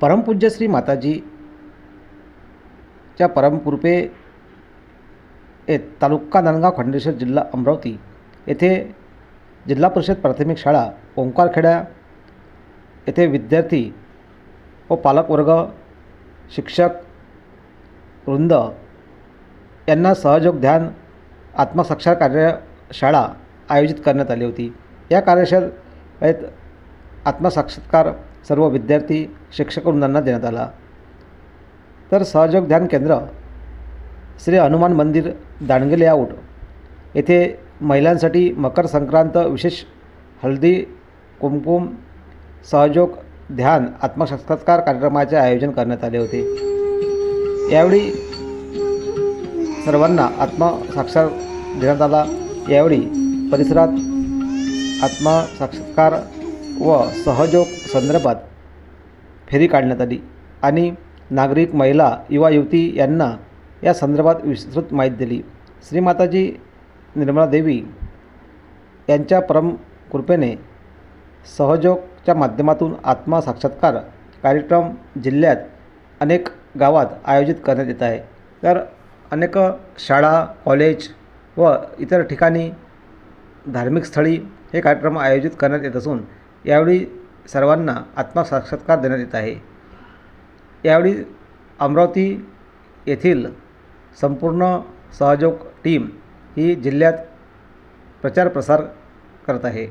परमपूज्य श्री माताजीच्या परमकृपे ए तालुका नांदगाव खंडेश्वर जिल्हा अमरावती येथे जिल्हा परिषद प्राथमिक शाळा ओंकारखेड्या येथे विद्यार्थी व पालकवर्ग शिक्षक वृंद यांना सहयोग ध्यान आत्मसाक्षार कार्यशाळा आयोजित करण्यात आली होती. या कार्यशाळेत आत्मसाक्षात्कार सर्व विद्यार्थी शिक्षक वृंदांना देण्यात आला. तर सहयोग ध्यान केंद्र श्री हनुमान मंदिर दांडगे लेआउट येथे महिलांसाठी मकर संक्रांत विशेष हळदी कुमकुम सहयोग ध्यान आत्मसाक्षात्कार कार्यक्रमाचे आयोजन करण्यात आले होते. यावेळी सर्वांना आत्मसाक्षार देण्यात आला. यावेळी परिसरात आत्मसाक्षात्कार व सहयोग संदर्भात फेरी काढण्यात आली. आणि नागरिक महिला युवा युवती यांना या संदर्भात विस्तृत माहिती दिली. श्रीमाताजी निर्मला देवी यांच्या परम कृपेने सहयोगच्या माध्यमातून आत्मसाक्षात्कार कार्यक्रम जिल्ह्यात अनेक गावात आयोजित करण्यात येत आहे. तर अनेक शाळा कॉलेज व इतर ठिकाणी धार्मिक स्थळी हे कार्यक्रम आयोजित करण्यात येत असून यावेळी सर्वांना आत्मसाक्षात्कार देण्यात येत आहे. यावेळी अमरावती येथील संपूर्ण सहयोग टीम ही जिल्ह्यात प्रचार प्रसार करत आहे.